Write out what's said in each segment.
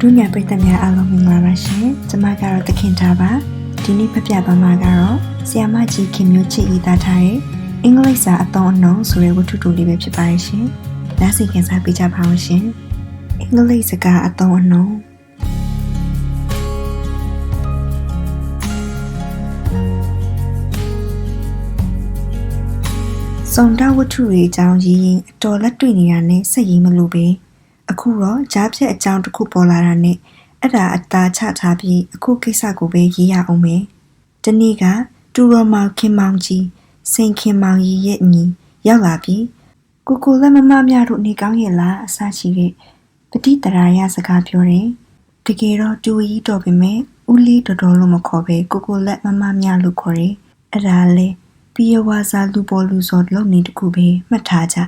ဒုညာပရိသတ်များအားလုံးမင်္ဂလာပါရှင်ကျမကတော့တခင်ထားပါဒီနေ့ဖပြပါမှာကတော့ဆီယာမကြီးခင်မျိုးချစ်ရေးသားထားတဲ့အင်္ဂလိပ်စာအသုံးအနှုန်းဆိုတဲ့ဝတ္ထုတူလေးပဲဖြစ်ပါတယ်ရှင်နားဆင်ခံစားပေးကြပါအောင်ရှင်အင်္ဂလိပ်စကားအသုံးအနှုန်း စုံတဝတ္ထုတွေအကြောင်းရင်းရင်အတော်လက်တွေ့နေတာနဲ့ဆက်ရေးမလို့ပဲ အခုတော့ကြားဖြတ်အကြောင်းတစ်ခုပေါ်လာတာနဲ့အဲ့ဒါအသားချထားပြီးအခုကိစ္စကိုပဲရေးရအောင်မယ်ဒီနေ့ကတူရမောင်ခင်မောင်ကြီးစိန်ခင်မောင်ကြီးရဲ့ညီရောက်လာပြီးကိုကိုလက်မမများတို့နေကောင်းရဲ့လားအစရှိတဲ့ပတိတရာရစကားပြောတယ်တကယ်တော့တူကြီးတော်ပေမဲ့ဦးလေးတော်တော်လို့မခေါ်ပဲကိုကိုလက်မမများလို့ခေါ်တယ်အဲ့ဒါလေပြရဝါစာလူပေါ်လူစော်လုံနေတခုပဲမှတ်ထားကြ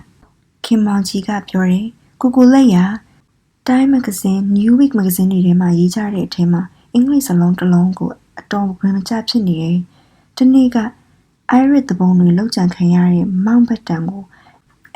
ခင်မောင်ကြီးကပြောတယ် ကိုကိုလက်ရ Time Magazine, New Week Magazine တွေထဲမှာရေးကြတဲ့အထက်မှာအင်္ဂလိပ်စလုံးတစ်လုံးကိုအတော်ဝင်မကျဖြစ်နေတယ်။ဒီနေ့က Iris သဘုံတွေလောက်ကြံခံရတဲ့မောင်ဘတ်တန်ကို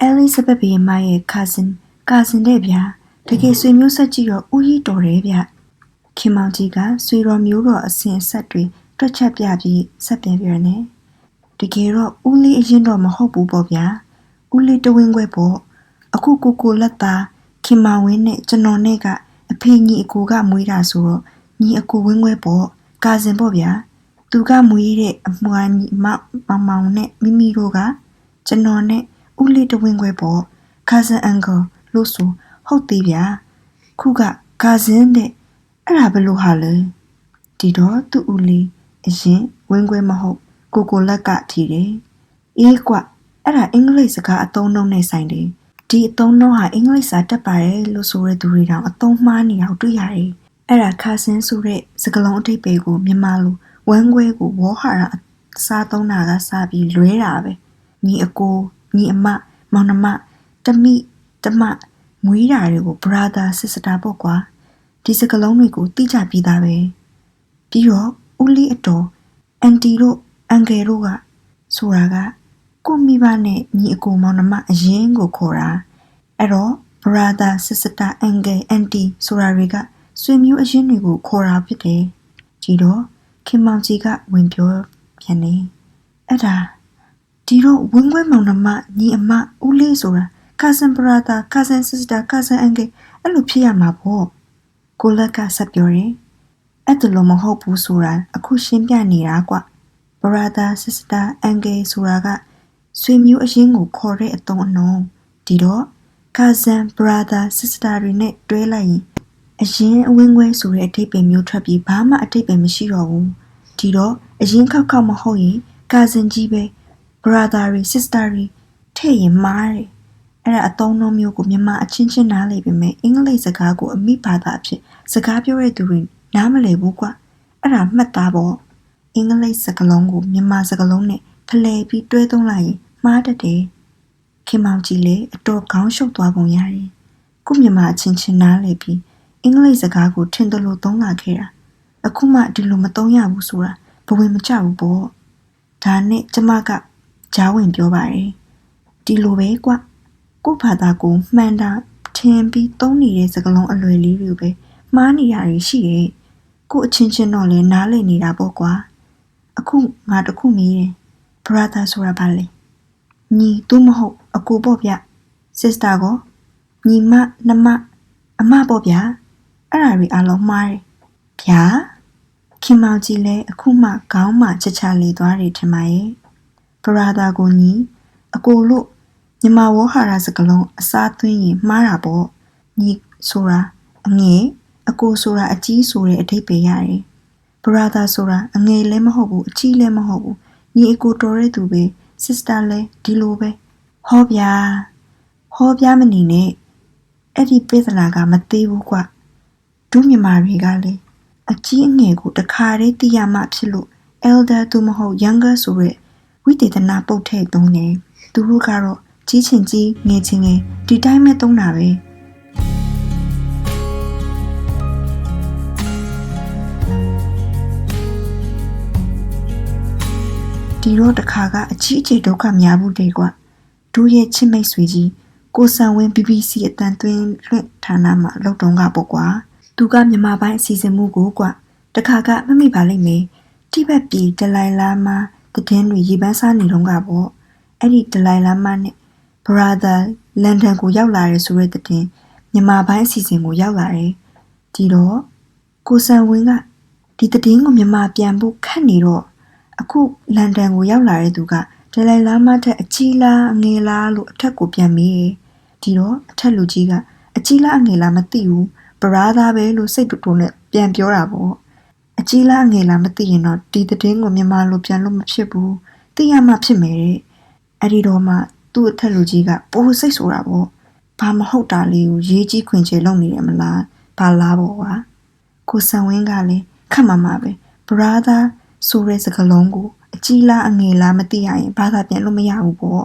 Elizabeth ဘီမရဲ့ cousin cousin တဲ့ဗျာတကယ်ဆွေမျိုးဆက်ကြည့်တော့ဦးကြီးတော်တယ်ဗျ။ခင်မောင်ကြီးကဆွေတော်မျိုးတော်အစဉ်အဆက်တွေတွက်ချက်ပြပြီးဆက်ပြန်ပြနေ။တကယ်တော့ဦးလေးအရင်တော့မဟုတ်ဘူးပေါ့ဗျာ။ဦးလေးတဝင်းခွဲပေါ့ အခုကိုကိုလက်သားခင်မဝင်းနဲ့ကျွန်တော်နဲ့ကအဖေညီအကိုကမွေးတာဆိုတော့ညီအကိုဝင်းခွဲပေါ့ကာစင်ပေါ့ဗျာသူကမွေးတဲ့အမွာညီမမောင်မောင်နဲ့မိမိတို့ကကျွန်တော်နဲ့ဦးလေးတဝင်းခွဲပေါ့ကာစင်အန်ကယ်လို့ဆိုဟုတ်သေးဗျာခုကကာစင်တဲ့အဲ့ဒါဘယ်လိုဟာလဲဒီတော့သူ့ဦးလေးအရင်ဝင်းခွဲမဟုတ်ကိုကိုလက်ကထီတယ်အေးကွအဲ့ဒါအင်္ဂလိပ်စကားအသုံးနှုန်းနဲ့ဆိုင်တယ် ဒီအသုံးနှုန်းဟာအင်္ဂလိပ်စာတက်ပါတယ်လို့ဆိုတဲ့သူတွေတောင်အသုံးမှားနေအောင်တွေ့ရတယ်။အဲ့ဒါခါစင်းဆိုတဲ့စကားလုံးအဓိပ္ပာယ်ကိုမြန်မာလိုဝမ်းခွဲကိုဝေါ်ဟာရအစားသုံးတာကစပြီးလွဲတာပဲ။ညီအကိုညီအမမောင်နှမတမိတမမွေးတာတွေကို brother sister ပေါ့ကွာဒီစကားလုံးတွေကိုသိကြပြီးသားပဲ။ပြီးတော့ဦးလေးအတော်အန်တီတို့အန်ကယ်တို့ကဆိုတာက ကိုမိဘနဲ့ညီအကိုမောင်နှမအရင်ကိုခေါ်တာအဲ့တော့ brother sister uncle auntie ဆိုတာတွေကဆွေမျိုးအရင်တွေကိုခေါ်တာဖြစ်တယ်ဒီတော့ခင်မောင်ကြီးကဝင်ပြောပြန်နေအဲ့ဒါဒီတော့ဝင်းခွဲမောင်နှမညီအမဦးလေးဆိုတာ cousin brother cousin sister cousin uncle အဲ့လိုဖြစ်ရမှာပေါ့ကိုလက်ကဆက်ပြောတယ်အဲ့ဒါလို့မဟုတ်ဘူးဆိုတာအခုရှင်းပြနေတာကွ brother sister uncle ဆိုတာက ဆွေမျိုးအရင်းကိုခေါ်တဲ့အသုံးအနှုန်းဒီတော့ cousin brother sister တွေနဲ့တွဲလိုက်ရင်အရင်အဝင်းခွဲဆိုတဲ့အဓိပ္ပာယ်မျိုးထွက်ပြီးဘာမှအဓိပ္ပာယ်မရှိတော့ဘူးဒီတော့အရင်ခောက်ခောက်မဟုတ်ရင် cousin ကြီးပဲ brother တွေ sister တွေထည့်ရင်မားတယ်အဲ့ဒါအသုံးအနှုန်းမျိုးကိုမြန်မာအချင်းချင်းနားလည်ပေမဲ့အင်္ဂလိပ်စကားကိုအမိဘာသာအဖြစ်စကားပြောတဲ့သူတွေနားမလည်ဘူးကွာအဲ့ဒါမှတ်သားပေါ့အင်္ဂလိပ်စကားလုံးကိုမြန်မာစကားလုံးနဲ့ဖလှယ်ပြီးတွဲသုံးလိုက်ရင် မှားတတ်တယ်ခင်မောင်ကြီးလည်းအတော်ခေါင်းရှုပ်သွားပုံရတယ်ခုမြန်မာအချင်းချင်းနားလည်ပြီးအင်္ဂလိပ်စကားကိုထင်တယ်လို့သုံးလာခဲ့တာအခုမှဒီလိုမသုံးရဘူးဆိုတာဘဝင်မကြဘူးပေါ့ဒါနဲ့ကျမကဂျားဝင်ပြောပါတယ်ဒီလိုပဲကွကို့ဘာသာကိုမှန်တာထင်ပြီးသုံးနေတဲ့စကားလုံးအလွယ်လေးတွေပဲမှားနေရရှိတယ်ကို့အချင်းချင်းတော့လဲနားလည်နေတာပေါ့ကွာအခုငါတခုမေးတယ် brother ဆိုတာဘာလဲ ညီသူမဟုတ်အကိုပေါ့ဗျ sister ကိုညီမနှမအမပေါ့ဗျအဲ့ဒါတွေအလုံးမှားတယ်ဗျာခင်မောင်ကြီးလည်းအခုမှခေါင်းမှချက်ချလေသွားတယ်ထင်ပါရဲ့ဘရာသာကိုညီအကိုလို့ညီမဝေါ်ဟာရစကလုံးအစားသွင်းရင်မှားတာပေါ့ညီဆိုတာအငယ်အကိုဆိုတာအကြီးဆိုတဲ့အဓိပ္ပာယ်ရတယ်ဘရာသာဆိုတာအငယ်လည်းမဟုတ်ဘူးအကြီးလည်းမဟုတ်ဘူးညီအကိုတော်တဲ့သူပဲ sister လဲဒီလိုပဲဟောဗျာဟောပြမနေနဲ့အဲ့ဒီပြဿနာကမသေးဘူးကွဒုမြမာတွေကလေအကြီးအငယ်ကိုတခါတည်းသိရမှဖြစ်လို့ elder သူမဟုတ် younger ဆိုရက်ဝိသေသနာပုတ်ထဲသုံးတယ်သူတို့ကတော့ကြီးချင်ကြီးငယ်ချင်ငယ်ဒီတိုင်းပဲသုံးတာပဲ ဒီတော့တခါကအကြီးအကျယ်ဒုက္ခများဘူးတဲ့ကွာတို့ရဲ့ချစ်မိတ်ဆွေကြီးကိုဆန်ဝင်း BBC အတန်သွင်းလွှင့်ဌာနမှာလောက်တုံးကပေါ့ကွာသူကမြန်မာပိုင်းအစီအစဉ်မှုကိုကွတခါကမမိပါလိမ့်မယ်တိဘက်ပြည်ဒလိုင်လာမာတည်င်းတွေရေပန်းစားနေတော့ကပေါ့အဲ့ဒီဒလိုင်လာမာနဲ့ brother လန်ဒန်ကိုရောက်လာတယ်ဆိုတဲ့တည်င်းမြန်မာပိုင်းအစီအစဉ်ကိုရောက်လာတယ်ဒီတော့ကိုဆန်ဝင်းကဒီတည်င်းကိုမြန်မာပြန်ဖို့ခက်နေတော့ အခုလန်ဒန်ကိုရောက်လာတဲ့သူကဒလိုင်လာမာထက်အကြီးလားအငယ်လားလို့အထက်ကိုပြန်မေးတယ်ဒီတော့အထက်လူကြီးကအကြီးလားအငယ်လားမသိဘူးဘရာသာပဲလို့စိတ်တူတူနဲ့ပြန်ပြောတာပေါ့အကြီးလားအငယ်လားမသိရင်တော့ဒီသတင်းကိုမြန်မာလိုပြန်လို့မဖြစ်ဘူးသိရမှဖြစ်မယ်တဲ့အဲ့ဒီတော့မှသူ့အထက်လူကြီးကပိုစိတ်ဆိုတာပေါ့ဘာမဟုတ်တာလေးကိုရေးကြီးခွင်ချေလုပ်နေတယ်မလားဘာလားပေါ့ကွာကိုဆန်ဝင်းကလည်းခက်မှမှပဲဘရာသာ ဆိုတဲ့စကားလုံးကိုအကြီးလားအငယ်လားမသိရရင်ဘာသာပြန်လို့မရဘူးပေါ့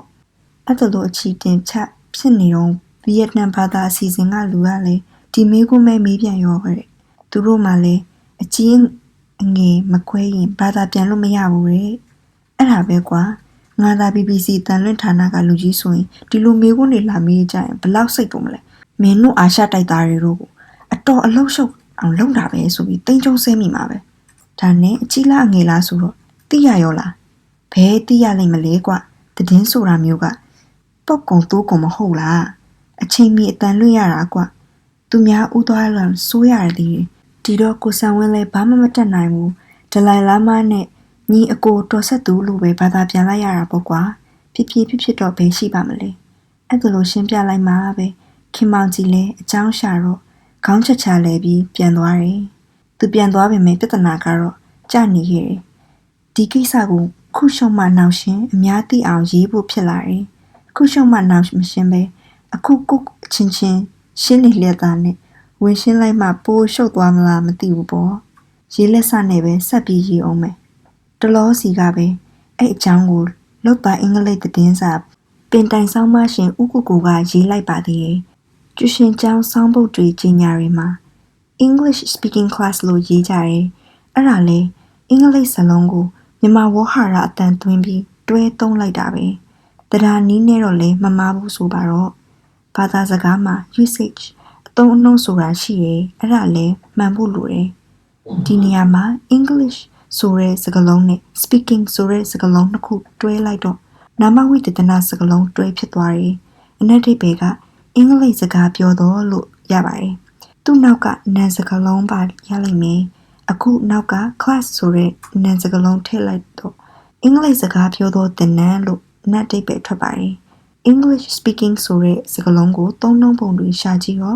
အဲ့ဒါလိုအချီတင်ချက်ဖြစ်နေတော့ဗီယက်နမ်ဘာသာအစီအစဉ်ကလူကလည်းဒီမေးခွန်းမဲမေးပြန်ရောခဲ့သူတို့မှလည်းအကြီးအငယ်မခွဲရင်ဘာသာပြန်လို့မရဘူးတဲ့အဲ့ဒါပဲကွာငါသာ BBC တန်လွင့်ဌာနကလူကြီးဆိုရင်ဒီလိုမေးခွန်းတွေလာမေးကြရင်ဘလောက်စိတ်ကုန်မလဲမင်းတို့အာရှတိုက်သားတွေတို့ကိုအတော်အလုံးရှုပ်အောင်လုပ်တာပဲဆိုပြီးတိမ်ကျုံဆဲမိမှာပဲ ဒါနဲ့အကြီးလားအငယ်လားဆိုတော့သိရရောလားဘဲသိရလိမ့်မလဲကွတည်င်းဆိုတာမျိုးကပုတ်ကုံသိုးကုံမဟုတ်လားအချိန်မီအတန်လွင့်ရတာကွသူများဥသွားလာစိုးရတယ်ဒီဒီတော့ကိုဆန်ဝင်းလဲဘာမှမတက်နိုင်ဘူးဒလိုင်လာမနဲ့ညီအကိုတော်ဆက်သူလို့ပဲဘာသာပြန်လိုက်ရတာပေါ့ကွာဖြစ်ဖြစ်ဖြစ်ဖြစ်တော့ဘယ်ရှိပါမလဲအဲ့ဒါလို့ရှင်းပြလိုက်မှာပဲခင်မောင်ကြီးလဲအကြောင်းရှာတော့ခေါင်းချက်ချလဲပြီးပြန်သွားတယ် သူပြန်သွားပေမဲ့ပြဿနာကတော့ကြာနေခဲ့တယ်ဒီကိစ္စကိုခုရှုံမှနောက်ရှင်အများသိအောင်ရေးဖို့ဖြစ်လာတယ်ခုရှုံမှနောက်မရှင်းပဲအခုကုတ်ချင်းချင်းရှင်းနေလျက်သားနဲ့ဝင်ရှင်းလိုက်မှပိုးရှုပ်သွားမလားမသိဘူးပေါ့ရေးလက်စနဲ့ပဲဆက်ပြီးရေးအောင်မယ်တလောစီကပဲအဲ့အကြောင်းကိုလုတ်ပါအင်္ဂလိပ်သတင်းစာပင်တိုင်ဆောင်မရှင်ဥကုကူကရေးလိုက်ပါသေးတယ်ကျူရှင်ကျောင်းဆောင်းပုတ်တွေကြီးညာတွေမှာ English speaking class လို့ရေးကြတယ်အဲ့ဒါလေအင်္ဂလိပ်စလုံးကိုမြန်မာဝေါ်ဟာရအတန်သွင်းပြီးတွဲသုံးလိုက်တာပဲတရားနီးနဲ့တော့လေမမားဘူးဆိုပါတော့ဘာသာစကားမှာ usage အသုံးအနှုန်းဆိုတာရှိတယ်အဲ့ဒါလည်းမှန်ဖို့လိုတယ်ဒီနေရာမှာ English ဆိုတဲ့စကားလုံးနဲ့ speaking ဆိုတဲ့စကားလုံးနှစ်ခုတွဲလိုက်တော့နာမဝိတဒနာစကားလုံးတွဲဖြစ်သွားတယ်အနက်တိပေကအင်္ဂလိပ်စကားပြောတော့လို့ရပါတယ် သူ့နောက်ကနာစကားလုံးပါရလိမ့်မယ်အခုနောက်က class ဆိုတဲ့နာစကားလုံးထည့်လိုက်တော့အင်္ဂလိပ်စကားပြောတော့တင်နန်းလို့နတ်တိတ်ပဲထွက်ပါတယ် English speaking ဆိုတဲ့စကားလုံးကိုသုံးနှုန်းပုံတွေရှာကြည့်ရော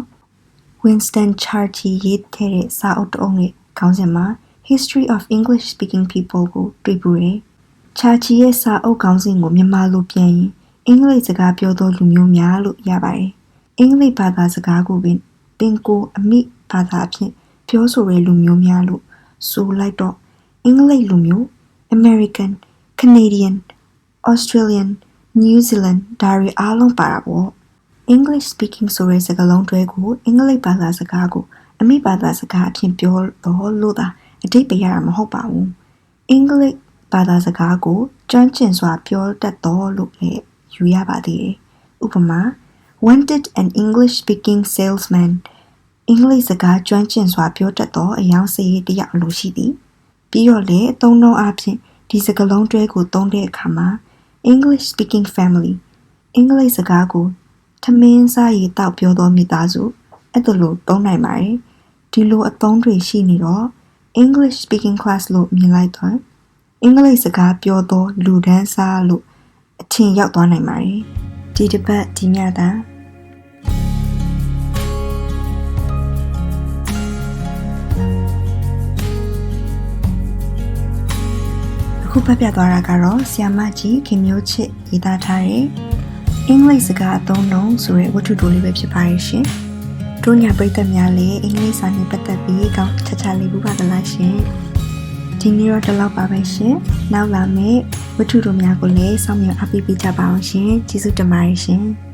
Winston Churchill ရေးခဲ့တဲ့စာအုပ်တစ်အုပ်နဲ့ခေါင်းစဉ်မှာ History of English Speaking People ကိုတွေ့ပူတယ်။ Churchill ရဲ့စာအုပ်ခေါင်းစဉ်ကိုမြန်မာလိုပြန်ရင်အင်္ဂလိပ်စကားပြောသောလူမျိုးများလို့ရပါတယ်။အင်္ဂလိပ်ဘာသာစကားကိုပင် ပင်ကိုအမိဘာသာအဖြစ်ပြောဆိုတဲ့လူမျိုးများလို့ဆိုလိုက်တော့အင်္ဂလိပ်လူမျိုး American, Canadian, Australian, New Zealand ဒါတွေအားလုံးပါတာပေါ့ English speaking ဆိုတဲ့စကားလုံးတွဲကိုအင်္ဂလိပ်ဘာသာစကားကိုအမိဘာသာစကားအဖြစ်ပြောတော့လို့သာအတိတ်ပြရတာမဟုတ်ပါဘူးအင်္ဂလိပ်ဘာသာစကားကိုကျွမ်းကျင်စွာပြောတတ်တော်လို့လည်းယူရပါသေးတယ်ဥပမာ wanted an English speaking salesman အင်္ဂလိပ်စကားကျွမ်းကျင်စွာပြောတတ်သောအယောင်စရေးတယောက်လိုရှိသည်ပြီးတော့လေအသုံးနှုန်းအဖြစ်ဒီစကားလုံးတွဲကိုသုံးတဲ့အခါမှာ English speaking family အင်္ဂလိပ်စကားကိုထမင်းစားရည်တောက်ပြောသောမိသားစုအဲ့ဒါလိုသုံးနိုင်ပါတယ်ဒီလိုအသုံးတွေရှိနေတော့ English speaking class လို့မြင်လိုက်တော့အင်္ဂလိပ်စကားပြောသောလူဒန်းစားလို့အထင်ရောက်သွားနိုင်ပါတယ် ဒီတစ်ပတ်ဒီညတာအခုဖတ်ပြသွားတာကတော့ဆီယမကြီးခင်မျိုးချစ်ရေးသားထားတဲ့အင်္ဂလိပ်စကားအသုံးလုံးဆိုတဲ့ဝတ္ထုတိုလေးပဲဖြစ်ပါရဲ့ရှင်။တို့ညာပရိသတ်များလည်းအင်္ဂလိပ်စာနဲ့ပတ်သက်ပြီးကောင်းချာချာလေးဘူးပါသလားရှင်။ ဒီနေ့တော့ဒီလောက်ပါပဲရှင်။နောက်လာမယ့်ဝတ္ထုတို့များကိုလည်းစောင့်မျှော်အားပေးကြပါအောင်ရှင်။ကျေးဇူးတင်ပါတယ်ရှင်။